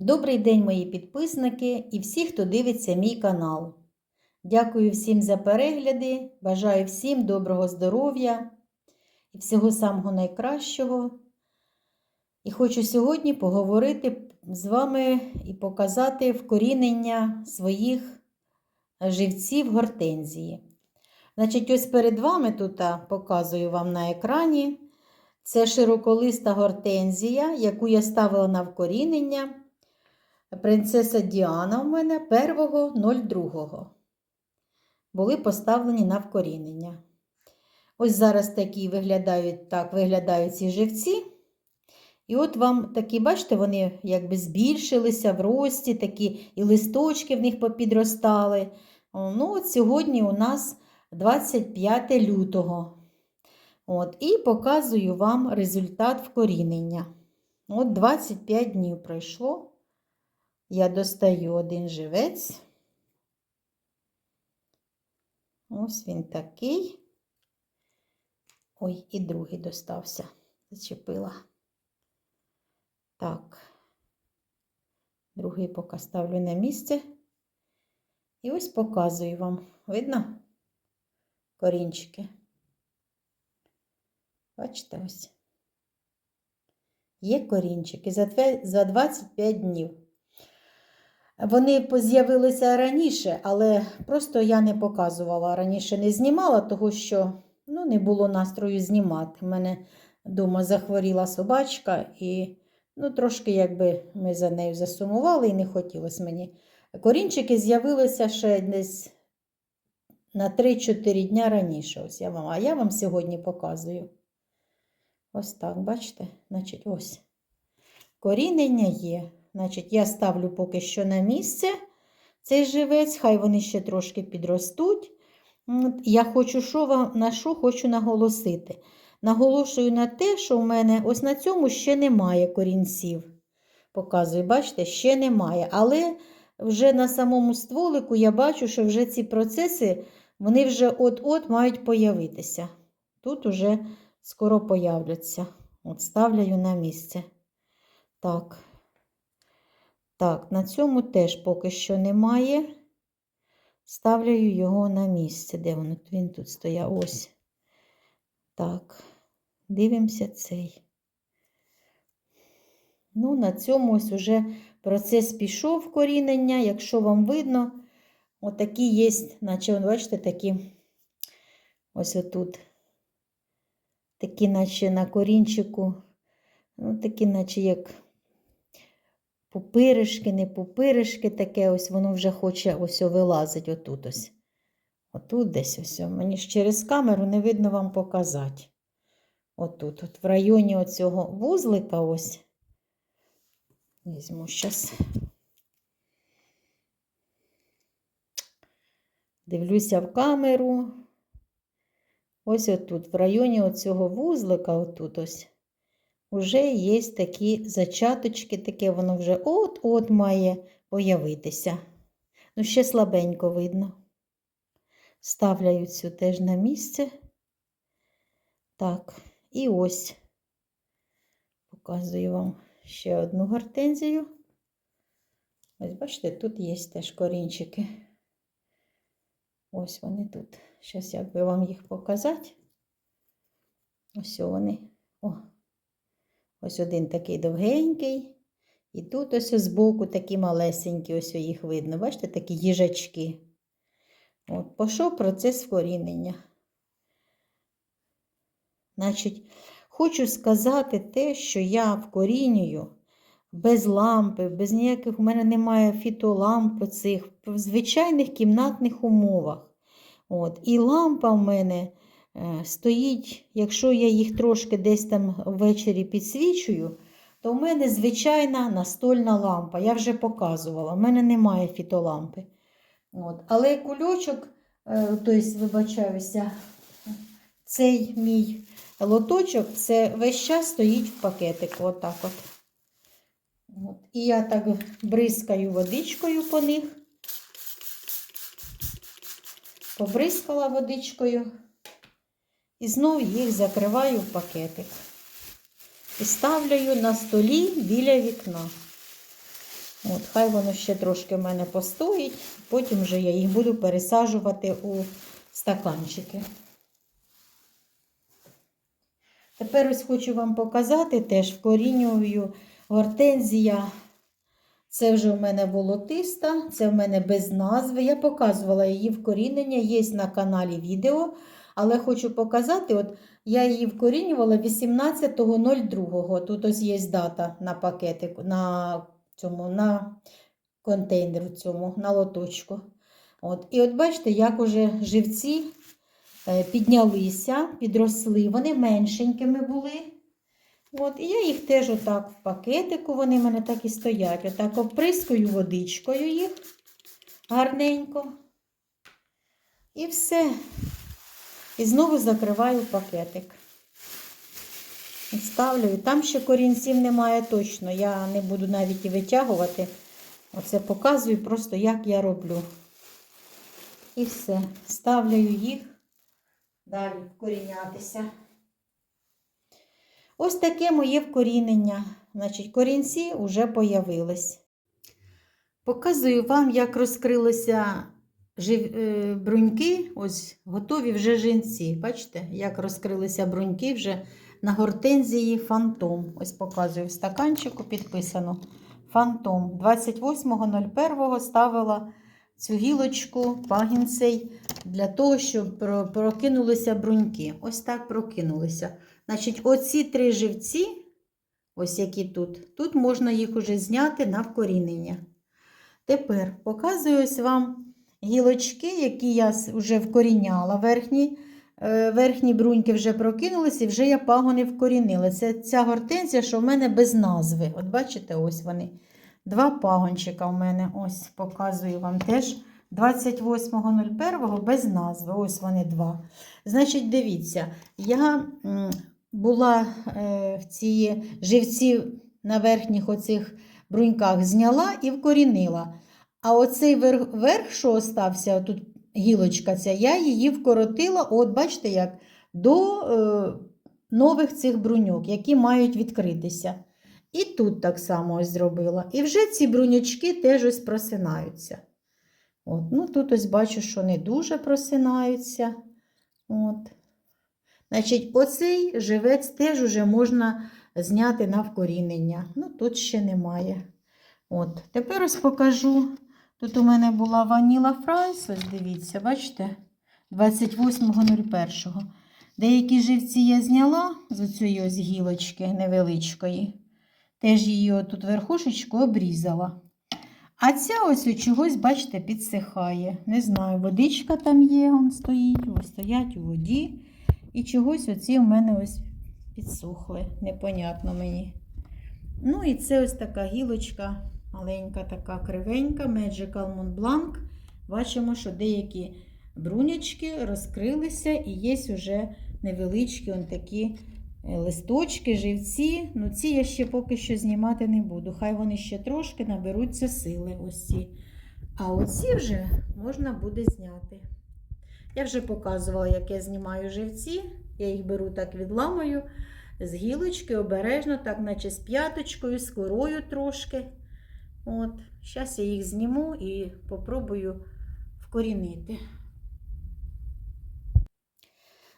Добрий день, мої підписники і всі, хто дивиться мій канал. Дякую всім за перегляди, бажаю всім доброго здоров'я і всього самого найкращого. І хочу сьогодні поговорити з вами і показати вкорінення своїх живців гортензії. Значить, ось перед вами тут показую вам на екрані. Це широколиста гортензія, яку я ставила на вкорінення. Принцеса Діана у мене 1.02. Були поставлені на вкорінення. Ось зараз такі виглядають так, виглядають ці живці. І от вам такі, бачите, вони якби збільшилися в рості, такі і листочки в них попідростали. Ну, от Сьогодні у нас 25 лютого. От, І показую вам результат вкорінення. От 25 днів пройшло. Я достаю один живець. Ось він такий. Ой, і другий достався. Зачепила. Так, другий поки ставлю на місце. І ось показую вам. Видно? Корінчики. Бачите ось. Є корінчики за 25 днів. Вони з'явилися раніше, але просто я не показувала раніше, не знімала, тому що ну, не було настрою знімати. У мене вдома захворіла собачка, і ну, трошки якби ми за нею засумували і не хотілося мені. Корінчики з'явилися ще десь на 3-4 дня раніше. Ось я вам, А я вам сьогодні показую. Ось так, бачите? Значить, ось. Корінення є. Значить, я ставлю поки що на місце цей живець, хай вони ще трошки підростуть. Я хочу що вам, на що хочу наголосити. Наголошую на те, що в мене ось на цьому ще немає корінців. Показую, бачите, ще немає. Але вже на самому стволику я бачу, що вже ці процеси вони вже от-от мають появитися. Тут уже скоро появляться. От ставлю на місце. Так. Так, на цьому теж поки що немає. Ставлю його на місце. Де він? Він тут стояв ось. Так, дивимося цей. Ну, на цьому ось уже процес пішов корінення. Якщо вам видно, отакі є, наче, бачите, такі ось отут. Такі, наче на корінчику, ну, такі, наче як пупиришки, не пупиришки, таке ось воно вже хоче ось вилазить отут ось. Отут десь ось. Мені ж через камеру не видно вам показати. Отут, от в районі оцього вузлика ось. Візьму зараз. Дивлюся в камеру. Ось отут, в районі оцього вузлика, отут ось. Уже є такі зачаточки, таке воно вже от-от має появитися. Ну, ще слабенько видно. Ставляю цю теж на місце. Так, і ось показую вам ще одну гортензію. Ось, бачите, тут є теж корінчики. Ось вони тут. Зараз як би вам їх показати. Ось вони. О, Ось один такий довгенький. І тут ось збоку такі малесенькі, ось їх видно. Бачите, такі їжачки. От, Пішов процес вкорінення. Значить, хочу сказати те, що я вкорінюю без лампи, без ніяких, у мене немає фітоламп цих, в звичайних кімнатних умовах. От, І лампа в мене стоїть, якщо я їх трошки десь там ввечері підсвічую, то в мене звичайна настольна лампа. Я вже показувала, в мене немає фітолампи. От. Але кульочок, тобто, вибачаюся, цей мій лоточок, це весь час стоїть в пакетику. Отак от. От. І я так бризкаю водичкою по них. Побризкала водичкою. І знову їх закриваю в пакетик. І ставлю на столі біля вікна. От, хай воно ще трошки в мене постоїть, потім вже я їх буду пересаджувати у стаканчики. Тепер ось хочу вам показати теж вкорінюю гортензія. Це вже в мене волотиста, це в мене без назви. Я показувала її вкорінення, є на каналі відео. Але хочу показати, от я її вкорінювала 18.02. Тут ось є дата на пакетику, на цьому, на контейнеру цьому, на лоточку. От. І от бачите, як уже живці е, піднялися, підросли, вони меншенькими були. От, і я їх теж отак в пакетику, вони в мене так і стоять. Отак оприскую водичкою їх гарненько. І все. І знову закриваю пакетик. Ставлю. І там ще корінців немає точно. Я не буду навіть і витягувати. Оце показую просто, як я роблю. І все. Ставлю їх далі вкорінятися. Ось таке моє вкорінення. Значить, корінці вже появились. Показую вам, як е, бруньки. Ось готові вже жінці. Бачите, як розкрилися бруньки вже на гортензії фантом. Ось показую в стаканчику підписано. Фантом. 28.01 ставила цю гілочку пагінцей для того, щоб прокинулися бруньки. Ось так прокинулися. Значить, оці три живці, ось які тут, тут можна їх уже зняти на вкорінення. Тепер показую вам гілочки, які я вже вкоріняла. Верхні, е, верхні бруньки вже прокинулися і вже я пагони вкорінила. Це ця гортензія, що в мене без назви. От бачите, ось вони. Два пагончика в мене. Ось показую вам теж. 28.01 без назви. Ось вони два. Значить, дивіться, я була е, в ці живці на верхніх оцих бруньках зняла і вкорінила. А оцей верх, верх що остався, тут гілочка ця, я її вкоротила, от бачите як, до е, нових цих бруньок, які мають відкритися. І тут так само ось зробила. І вже ці бруньочки теж ось просинаються. От, ну Тут ось бачу, що не дуже просинаються. От. Значить, оцей живець теж уже можна зняти на вкорінення. Ну, тут ще немає. От. Тепер ось покажу. Тут у мене була ваніла фрайс, ось дивіться, бачите? 28.01. Деякі живці я зняла з цієї ось гілочки невеличкої. Теж її тут верхушечку обрізала. А ця ось чогось, бачите, підсихає. Не знаю, водичка там є, он стоїть, ось стоять у воді. І чогось оці в мене ось підсохли. Непонятно мені. Ну і це ось така гілочка, маленька, така кривенька, Magical Mont Blanc. Бачимо, що деякі брунячки розкрилися і є вже невеличкі он такі е, листочки, живці. Ну, ці я ще поки що знімати не буду. Хай вони ще трошки наберуться сили. ось ці. А оці вже можна буде зняти. Я вже показувала, як я знімаю живці. Я їх беру так відламую з гілочки, обережно, так, наче з п'яточкою, з корою трошки. От. Зараз я їх зніму і попробую вкорінити.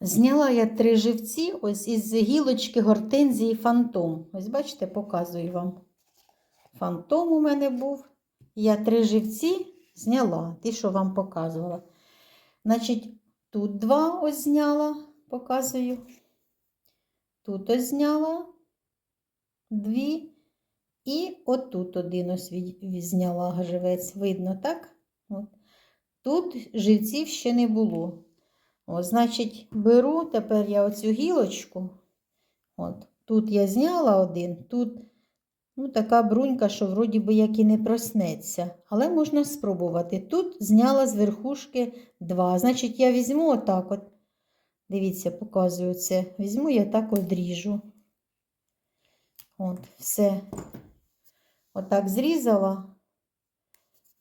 Зняла я три живці ось із гілочки гортензії фантом. Ось бачите, показую вам. Фантом у мене був. Я три живці зняла, ті, що вам показувала. Значить, тут два ось зняла, показую. Тут ось зняла дві. І отут один ось зняла живець. Видно, так? От. Тут живців ще не було. О, значить, беру тепер я оцю гілочку. От, тут я зняла один, тут ну, така брунька, що вроді би як і не проснеться. Але можна спробувати. Тут зняла з верхушки два. Значить, я візьму отак от. Дивіться, показую це. Візьму я так одріжу. От, все. Отак зрізала.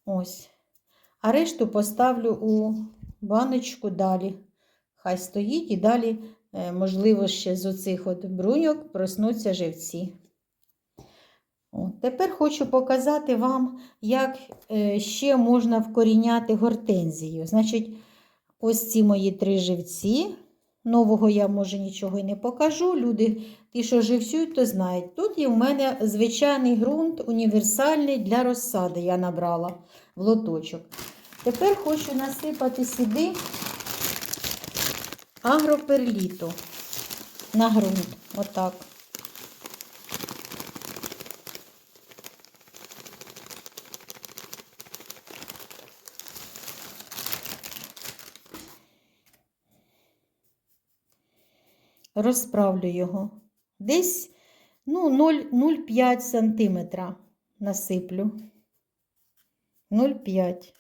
Ось. А решту поставлю у баночку далі. Хай стоїть і далі, е, можливо, ще з оцих от бруньок проснуться живці. От, тепер хочу показати вам, як е, ще можна вкоріняти гортензію. Значить, ось ці мої три живці. Нового я, може, нічого і не покажу. Люди, ті, що живцюють, то знають. Тут є в мене звичайний ґрунт універсальний для розсади. Я набрала в лоточок. Тепер хочу насипати сюди агроперліту на ґрунт. Отак. Розправлю його. Десь ну, 0,5 см насиплю. 0,5.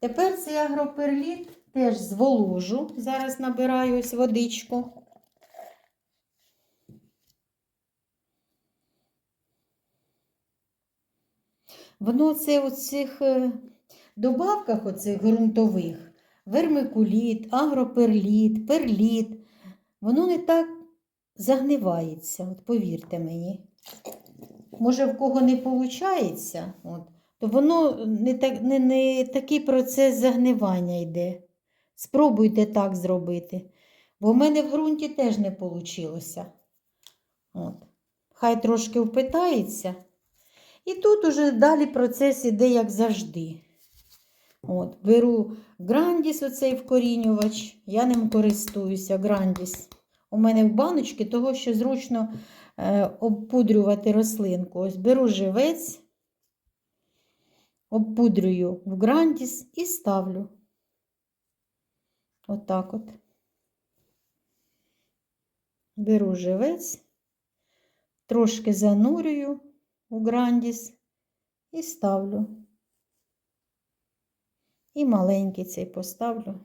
Тепер цей агроперліт теж зволожу. Зараз набираю ось водичку. Воно це у цих е, добавках оцих ґрунтових, вермикуліт, агроперліт, перліт, воно не так загнивається, от повірте мені. Може, в кого не виходить, то воно не, так, не, не такий процес загнивання йде. Спробуйте так зробити. Бо в мене в ґрунті теж не вийшло. От. Хай трошки впитається. І тут уже далі процес іде, як завжди. От, Беру грандіс, оцей вкорінювач, я ним користуюся, грандіс. У мене в баночці того, що зручно е, обпудрювати рослинку. Ось беру живець, обпудрюю в грандіс і ставлю. Отак от. Беру живець, трошки занурюю у грандіс і ставлю. І маленький цей поставлю.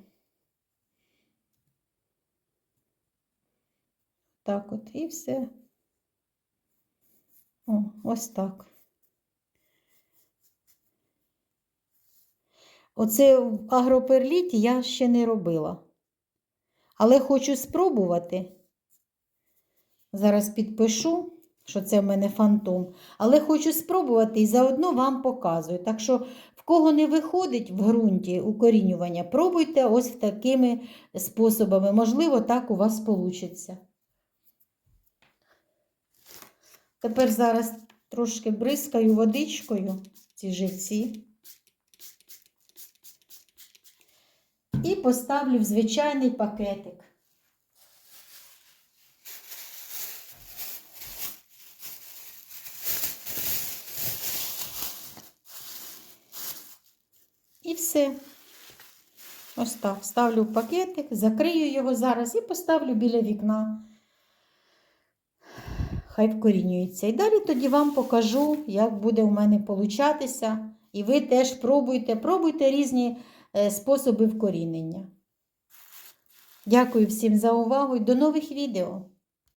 Так от, і все. О, ось так. Оце в агроперліті я ще не робила. Але хочу спробувати. Зараз підпишу, що це в мене фантом. Але хочу спробувати і заодно вам показую. Так що, в кого не виходить в ґрунті укорінювання, пробуйте ось такими способами. Можливо, так у вас вийде. Тепер зараз трошки бризкаю водичкою ці живці. І поставлю в звичайний пакетик. І все. Ось так. Ставлю в пакетик, закрию його зараз і поставлю біля вікна. Хай вкорінюється. І далі тоді вам покажу, як буде у мене получатися. І ви теж пробуйте, пробуйте різні е, способи вкорінення. Дякую всім за увагу і до нових відео!